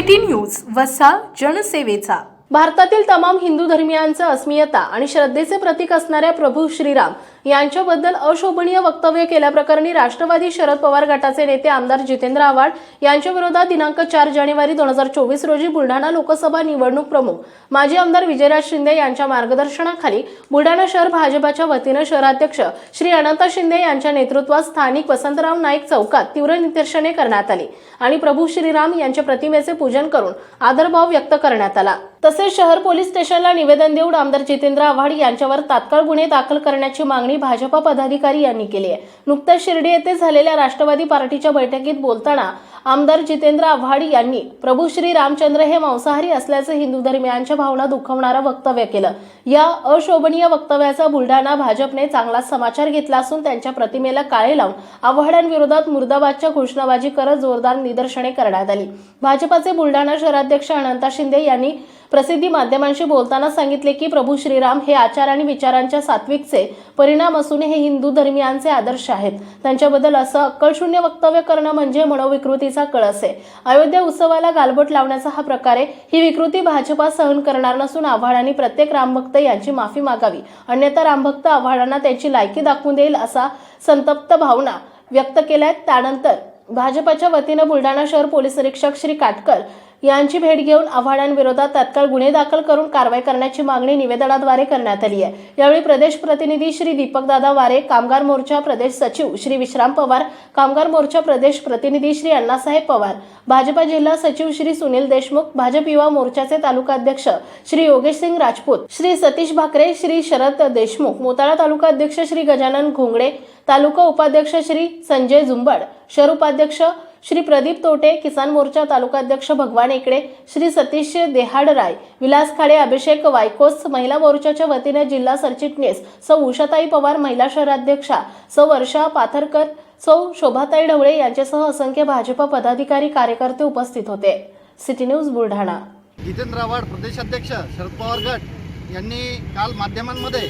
City news वसा जनसेवेचा. भारतातील तमाम हिंदू धर्मियांचं अस्मियता आणि श्रद्धेचे प्रतीक असणाऱ्या प्रभू श्रीराम यांच्याबद्दल अशोभनीय वक्तव्य केल्याप्रकरणी राष्ट्रवादी शरद पवार गटाचे नेते आमदार जितेंद्र आव्हाड यांच्या विरोधात दिनांक चार जानेवारी दोन हजार चोवीस रोजी बुलढाणा लोकसभा निवडणूक प्रमुख माजी आमदार विजयराज शिंदे यांच्या मार्गदर्शनाखाली बुलढाणा शहर भाजपाच्या वतीनं शहराध्यक्ष श्री अनंत शिंदे यांच्या नेतृत्वात स्थानिक वसंतराव नाईक चौकात तीव्र निदर्शने करण्यात आली आणि प्रभू श्रीराम यांच्या प्रतिमेचे पूजन करून आदरभाव व्यक्त करण्यात आला. तसेच शहर पोलीस स्टेशनला निवेदन देऊन आमदार जितेंद्र आव्हाड यांच्यावर तात्काळ गुन्हे दाखल करण्याची मागणी भाजपा पदाधिकारी यांनी केली आहे. नुकत्याच शिर्डी येथे झालेल्या राष्ट्रवादी पार्टीच्या बैठकीत बोलताना आमदार जितेंद्र आव्हाड यांनी प्रभू श्री रामचंद्र हे मांसाहारी असल्याचं हिंदू धर्मियांच्या भावना दुखवणारं वक्तव्य केलं. या अशोभनीय वक्तव्याचा बुलढाणा भाजपने चांगला समाचार घेतला असून त्यांच्या प्रतिमेला काळे लावून आव्हाडांविरोधात मुर्दाबादच्या घोषणाबाजी करत जोरदार निदर्शने करण्यात आली. भाजपाचे बुलढाणा शहराध्यक्ष अनंता शिंदे यांनी प्रसिद्धी माध्यमांशी बोलताना सांगितले की प्रभू श्रीराम हे आचार आणि विचारांच्या सात्विकचे परिणाम असून हे हिंदू धर्मियांचे आदर्श आहेत. त्यांच्याबद्दल असं अक्कलशून्य वक्तव्य करणं म्हणजे मनोविकृती विकृतीचा कळस आहे. अयोध्या उत्सवाला गालबोट लावण्याचा हा प्रकार आहे. ही विकृती भाजपा सहन करणार नसून आव्हाडांनी प्रत्येक रामभक्त यांची माफी मागावी. अन्यथा रामभक्त आव्हाडांना त्यांची लायकी दाखवून देईल असा संतप्त भावना व्यक्त केल्या त्यानंतर भाजपाच्या वतीनं बुलढाणा शहर पोलीस निरीक्षक श्री काटकर यांची भेट घेऊन आव्हाडांविरोधात तात्काळ गुन्हे दाखल करून कारवाई करण्याची मागणी निवेदनाद्वारे करण्यात आली आहे. यावेळी प्रदेश प्रतिनिधी श्री दीपकदादा वारे कामगार मोर्चा प्रदेश सचिव श्री विश्राम पवार कामगार मोर्चा प्रदेश प्रतिनिधी श्री अण्णासाहेब पवार भाजपा जिल्हा सचिव श्री सुनील देशमुख भाजप युवा मोर्चाचे तालुकाध्यक्ष श्री योगेश सिंग राजपूत श्री सतीश भाकरे श्री शरद देशमुख मोताळा तालुका अध्यक्ष श्री गजानन घोंगडे तालुका उपाध्यक्ष श्री संजय झुंबड शहर उपाध्यक्ष श्री प्रदीप तोटे किसान मोर्चा तालुकाध्यक्ष भगवान एकडे श्री सतीश देहाडराय विलास खाडे अभिषेक वायकोस महिला मोर्चाच्या वतीने जिल्हा सरचिटणीस सौ उषाताई पवार महिला शहराध्यक्षा सौ वर्षा पाथरकर सौ शोभाताई ढवळे यांच्यासह असंख्य भाजपा पदाधिकारी कार्यकर्ते उपस्थित होते. City news Buldhana. Jitendra Awhad प्रदेशाध्यक्ष शरद पवार गट यांनी काल माध्यमांमध्ये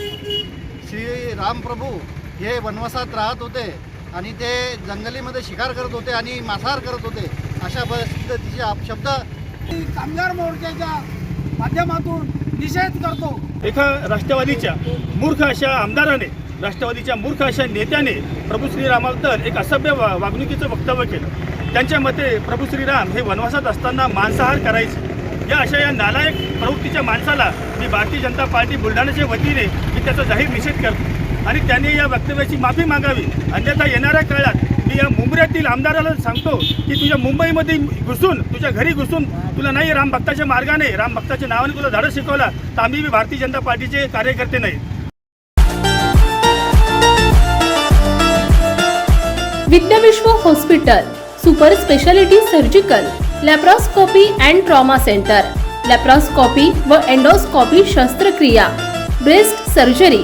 श्री रामप्रभू हे वनवासात राहत होते. आणि ते जंगलीमध्ये शिकार करत होते आणि मांसाहार करत होते अशा पद्धतीचे आप- शब्द कामगार मोर्चाच्या माध्यमातून निषेध करतो. एका राष्ट्रवादीच्या मूर्ख अशा आमदाराने राष्ट्रवादीच्या मूर्ख अशा नेत्याने प्रभू श्रीरामाबद्दल एक असभ्य वा- वागणुकीचं वक्तव्य केलं. त्यांच्या मते प्रभू श्रीराम हे वनवासात असताना मांसाहार करायचे. या अशा या नालायक प्रवृत्तीच्या माणसाला मी भारतीय जनता पार्टी बुलढाण्याच्या वतीने मी त्याचा जाहीर निषेध करतो. आणि त्याने या वक्तव्याची माफी मागावी. अन्यथा येणाऱ्या काळात मी या मुंबऱ्यातील आमदाराला सांगतो की तुझ्या मुंबईमध्ये घुसून तुझ्या घरी घुसून तुला नाही राम भक्ताच्या मार्गाने राम भक्ताच्या नावाने तुला धाडस शिकवला तर आम्ही बी भारतीय जनता पार्टीचे कार्यकर्ते नाही. Vidyavishwa hospital super speciality surgical laparoscopy and trauma centre laparoscopy व एंडोस्कोपी शस्त्रक्रिया ब्रेस्ट सर्जरी